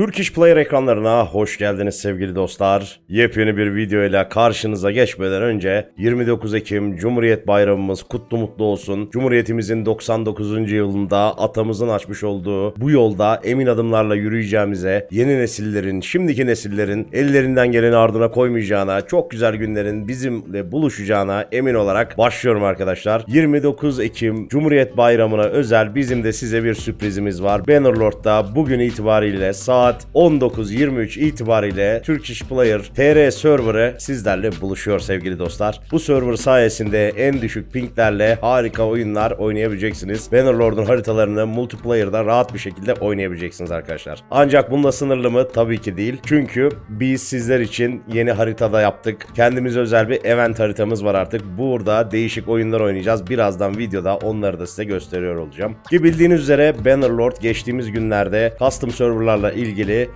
Turkish Player ekranlarına hoş geldiniz sevgili dostlar. Yepyeni bir video ile karşınıza geçmeden önce 29 Ekim Cumhuriyet Bayramımız kutlu mutlu olsun. Cumhuriyetimizin 99. yılında atamızın açmış olduğu bu yolda emin adımlarla yürüyeceğimize, yeni nesillerin, şimdiki nesillerin ellerinden geleni ardına koymayacağına, çok güzel günlerin bizimle buluşacağına emin olarak başlıyorum arkadaşlar. 29 Ekim Cumhuriyet Bayramı'na özel bizim de size bir sürprizimiz var. Bannerlord'da bugün itibariyle saat 19.23 itibariyle Turkish Player TR serverı sizlerle buluşuyor sevgili dostlar. Bu server sayesinde en düşük pinglerle harika oyunlar oynayabileceksiniz. Bannerlord'un haritalarını multiplayer'da rahat bir şekilde oynayabileceksiniz arkadaşlar. Ancak bununla sınırlı mı? Tabii ki değil. Çünkü biz sizler için yeni haritada yaptık. Kendimize özel bir event haritamız var artık. Burada değişik oyunlar oynayacağız. Birazdan videoda onları da size gösteriyor olacağım. Ki bildiğiniz üzere Bannerlord geçtiğimiz günlerde custom serverlarla ilgili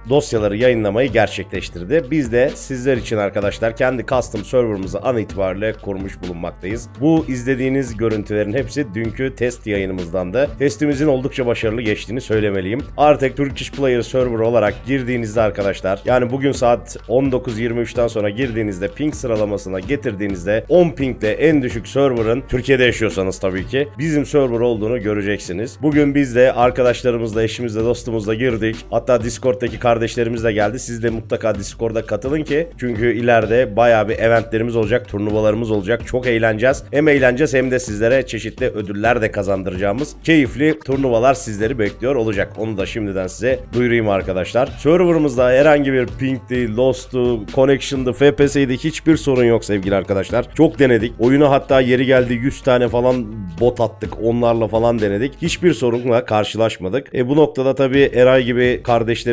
dosyaları yayınlamayı gerçekleştirdi. Biz de sizler için arkadaşlar kendi custom serverımızı an itibariyle kurmuş bulunmaktayız. Bu izlediğiniz görüntülerin hepsi dünkü test yayınımızdandı. Testimizin oldukça başarılı geçtiğini söylemeliyim. Artık Turkish Player Server olarak girdiğinizde arkadaşlar yani bugün saat 19.23'ten sonra girdiğinizde ping sıralamasına getirdiğinizde 10 pingle en düşük server'ın Türkiye'de yaşıyorsanız tabii ki bizim server olduğunu göreceksiniz. Bugün biz de arkadaşlarımızla, eşimizle, dostumuzla girdik. Hatta Discord'daki kardeşlerimiz de geldi. Siz de mutlaka Discord'a katılın ki çünkü ileride bayağı bir eventlerimiz olacak, turnuvalarımız olacak. Çok eğleneceğiz. Hem eğleneceğiz hem de sizlere çeşitli ödüller de kazandıracağımız keyifli turnuvalar sizleri bekliyor olacak. Onu da şimdiden size duyurayım arkadaşlar. Server'ımızda herhangi bir ping'ti, lost'tu, connection'dı, FPS'ydi hiçbir sorun yok sevgili arkadaşlar. Çok denedik. Oyunu hatta yeri geldi 100 tane falan bot attık. Onlarla falan denedik. Hiçbir sorunla karşılaşmadık. E bu noktada tabii Eray gibi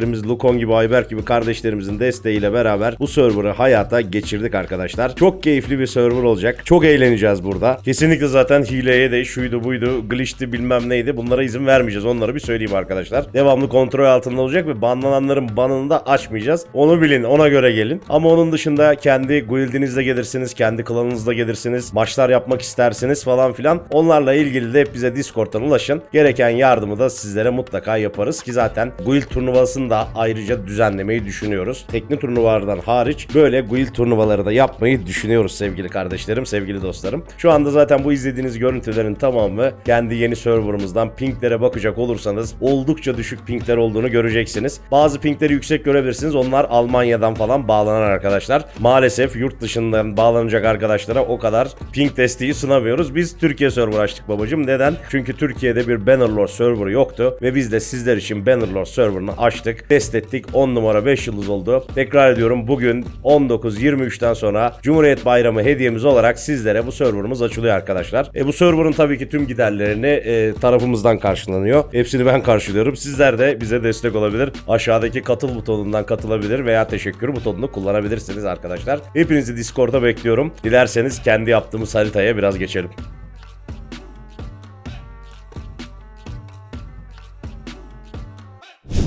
kardeşlerimiz, Lukon gibi, Ayberk gibi kardeşlerimizin desteğiyle beraber bu server'ı hayata geçirdik arkadaşlar. Çok keyifli bir server olacak. Çok eğleneceğiz burada. Kesinlikle zaten hileye de şuydu buydu, glitch'ti bilmem neydi. Bunlara izin vermeyeceğiz. Onları bir söyleyeyim arkadaşlar. Devamlı kontrol altında olacak ve banlananların banını da açmayacağız. Onu bilin, ona göre gelin. Ama onun dışında kendi guildinizle gelirsiniz, kendi klanınızla gelirsiniz, maçlar yapmak istersiniz falan filan. Onlarla ilgili de hep bize Discord'dan ulaşın. Gereken yardımı da sizlere mutlaka yaparız ki zaten guild turnuvasını da ayrıca düzenlemeyi düşünüyoruz. Teknik turnuvalardan hariç böyle guild turnuvaları da yapmayı düşünüyoruz sevgili kardeşlerim, sevgili dostlarım. Şu anda zaten bu izlediğiniz görüntülerin tamamı kendi yeni serverımızdan pinglere bakacak olursanız oldukça düşük pingler olduğunu göreceksiniz. Bazı pingleri yüksek görebilirsiniz. Onlar Almanya'dan falan bağlanan arkadaşlar. Maalesef yurt dışından bağlanacak arkadaşlara o kadar ping desteği sunamıyoruz. Biz Türkiye server açtık babacım. Neden? Çünkü Türkiye'de bir Bannerlord server yoktu ve biz de sizler için Bannerlord serverını açtık. Test ettik. 10 numara 5 yıldız oldu. Tekrar ediyorum bugün 19.23'ten sonra Cumhuriyet Bayramı hediyemiz olarak sizlere bu serverımız açılıyor arkadaşlar. E bu serverın tabii ki tüm giderlerini e, tarafımızdan karşılanıyor. Hepsini ben karşılıyorum. Sizler de bize destek olabilir. Aşağıdaki katıl butonundan katılabilir veya teşekkür butonunu kullanabilirsiniz arkadaşlar. Hepinizi Discord'da bekliyorum. Dilerseniz kendi yaptığımız haritaya biraz geçelim.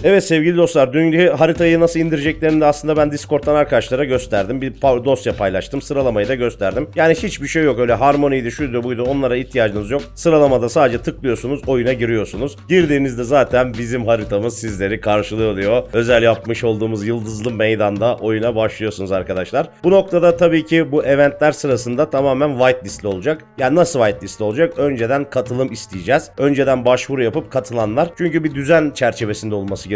Evet sevgili dostlar dün haritayı nasıl indireceklerini de aslında ben Discord'dan arkadaşlara gösterdim. Bir dosya paylaştım. Sıralamayı da gösterdim. Yani hiçbir şey yok öyle harmoniydi şuydu buydu onlara ihtiyacınız yok. Sıralamada sadece tıklıyorsunuz oyuna giriyorsunuz. Girdiğinizde zaten bizim haritamız sizleri karşılıyor diyor. Özel yapmış olduğumuz yıldızlı meydanda oyuna başlıyorsunuz arkadaşlar. Bu noktada tabii ki bu eventler sırasında tamamen whitelistli olacak. Yani nasıl whitelistli olacak? Önceden katılım isteyeceğiz. Önceden başvuru yapıp katılanlar. Çünkü bir düzen çerçevesinde olması gerekiyor.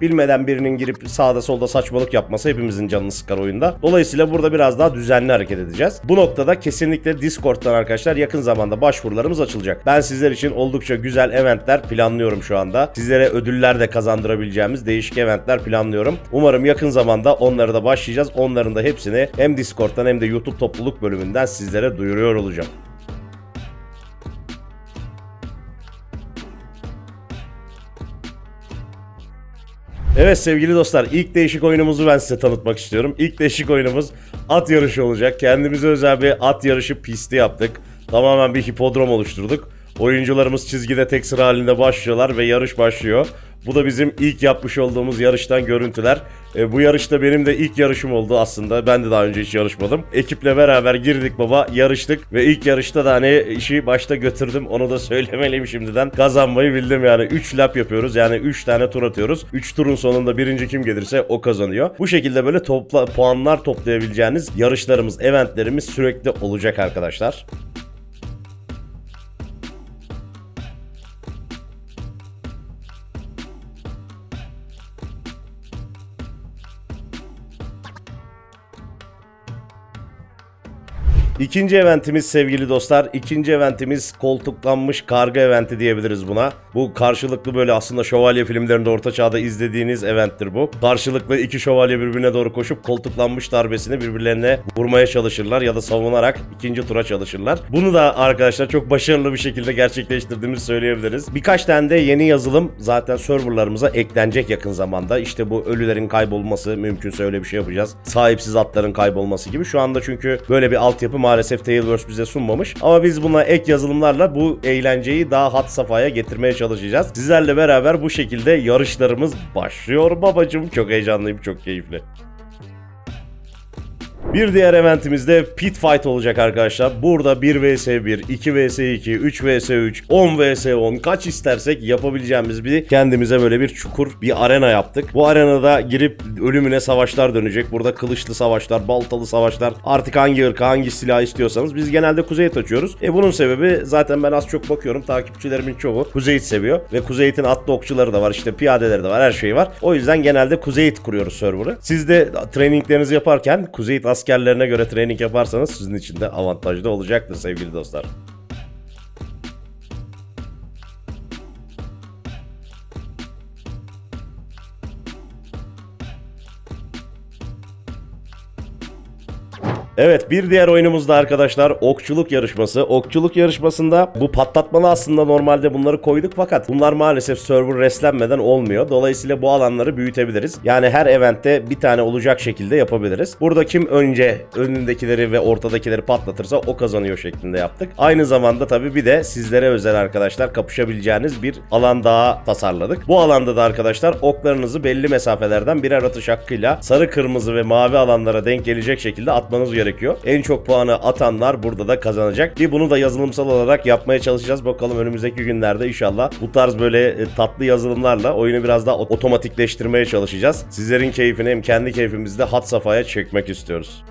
Bilmeden birinin girip sağda solda saçmalık yapması hepimizin canını sıkar oyunda. Dolayısıyla burada biraz daha düzenli hareket edeceğiz. Bu noktada kesinlikle Discord'dan arkadaşlar yakın zamanda başvurularımız açılacak. Ben sizler için oldukça güzel eventler planlıyorum şu anda. Sizlere ödüller de kazandırabileceğimiz değişik eventler planlıyorum. Umarım yakın zamanda onları da başlayacağız. Onların da hepsini hem Discord'dan hem de YouTube topluluk bölümünden sizlere duyuruyor olacağım. Evet sevgili dostlar ilk değişik oyunumuzu ben size tanıtmak istiyorum. İlk değişik oyunumuz at yarışı olacak. Kendimize özel bir at yarışı pisti yaptık. Tamamen bir hipodrom oluşturduk. Oyuncularımız çizgide tek sıra halinde başlıyorlar ve yarış başlıyor. Bu da bizim ilk yapmış olduğumuz yarıştan görüntüler. E, bu yarışta benim de ilk yarışım oldu aslında. Ben de daha önce hiç yarışmadım. Ekiple beraber girdik baba yarıştık ve ilk yarışta da hani işi başta götürdüm. Onu da söylemeliyim şimdiden. Kazanmayı bildim yani. 3 lap yapıyoruz yani 3 tane tur atıyoruz. 3 turun sonunda birinci kim gelirse o kazanıyor. Bu şekilde böyle topla puanlar toplayabileceğiniz yarışlarımız, eventlerimiz sürekli olacak arkadaşlar. İkinci eventimiz sevgili dostlar. İkinci eventimiz koltuklanmış karga eventi diyebiliriz buna. Bu karşılıklı böyle aslında şövalye filmlerinde orta çağda izlediğiniz eventtir bu. Karşılıklı iki şövalye birbirine doğru koşup koltuklanmış darbesini birbirlerine vurmaya çalışırlar ya da savunarak ikinci tura çalışırlar. Bunu da arkadaşlar çok başarılı bir şekilde gerçekleştirdiğimizi söyleyebiliriz. Birkaç tane de yeni yazılım zaten serverlarımıza eklenecek yakın zamanda. İşte bu ölülerin kaybolması mümkünse öyle bir şey yapacağız. Sahipsiz atların kaybolması gibi. Şu anda çünkü böyle bir altyapı maalesef Tailverse bize sunmamış. Ama biz buna ek yazılımlarla bu eğlenceyi daha hat safhaya getirmeye çalışacağız. Sizlerle beraber bu şekilde yarışlarımız başlıyor babacım. Çok heyecanlıyım, çok keyifli. Bir diğer eventimizde Pit Fight olacak arkadaşlar. Burada 1 vs 1, 2 vs 2, 3 vs 3, 10 vs 10 kaç istersek yapabileceğimiz bir kendimize böyle bir çukur, bir arena yaptık. Bu arenada girip ölümüne savaşlar dönecek. Burada kılıçlı savaşlar, baltalı savaşlar, artık hangi ırka, hangi silah istiyorsanız biz genelde Kuzeyit açıyoruz. E bunun sebebi zaten ben az çok bakıyorum takipçilerimin çoğu Kuzeyit seviyor ve Kuzeyit'in atlı okçuları da var, işte piyadeleri de var, her şey var. O yüzden genelde Kuzeyit kuruyoruz server'ı. Siz de traininglerinizi yaparken Kuzeyit askerlerine göre training yaparsanız sizin için de avantajlı olacaktır sevgili dostlar. Evet bir diğer oyunumuz da arkadaşlar okçuluk yarışması. Okçuluk yarışmasında bu patlatmalı aslında normalde bunları koyduk fakat bunlar maalesef server reslenmeden olmuyor. Dolayısıyla bu alanları büyütebiliriz. Yani her eventte bir tane olacak şekilde yapabiliriz. Burada kim önce önündekileri ve ortadakileri patlatırsa o kazanıyor şeklinde yaptık. Aynı zamanda tabii bir de sizlere özel arkadaşlar kapışabileceğiniz bir alan daha tasarladık. Bu alanda da arkadaşlar oklarınızı belli mesafelerden birer atış hakkıyla sarı, kırmızı ve mavi alanlara denk gelecek şekilde atmanız gerekiyor. En çok puanı atanlar burada da kazanacak. Ki bunu da yazılımsal olarak yapmaya çalışacağız. Bakalım önümüzdeki günlerde inşallah bu tarz böyle e, tatlı yazılımlarla oyunu biraz daha otomatikleştirmeye çalışacağız. Sizlerin keyfini hem kendi keyfimizi de hat safhaya çekmek istiyoruz.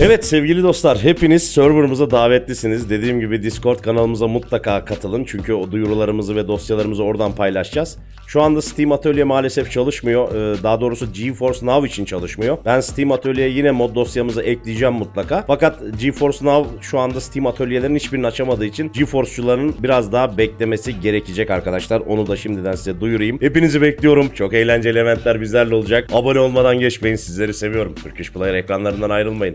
Evet sevgili dostlar hepiniz serverımıza davetlisiniz. Dediğim gibi Discord kanalımıza mutlaka katılın. Çünkü o duyurularımızı ve dosyalarımızı oradan paylaşacağız. Şu anda Steam Atölye maalesef çalışmıyor. Ee, Daha doğrusu GeForce Now için çalışmıyor. Ben Steam Atölye'ye yine mod dosyamızı ekleyeceğim mutlaka. Fakat GeForce Now şu anda Steam Atölyelerin hiçbirini açamadığı için GeForce'cuların biraz daha beklemesi gerekecek arkadaşlar. Onu da şimdiden size duyurayım. Hepinizi bekliyorum. Çok eğlenceli eventler bizlerle olacak. Abone olmadan geçmeyin. Sizleri seviyorum. Turkish Player ekranlarından ayrılmayın.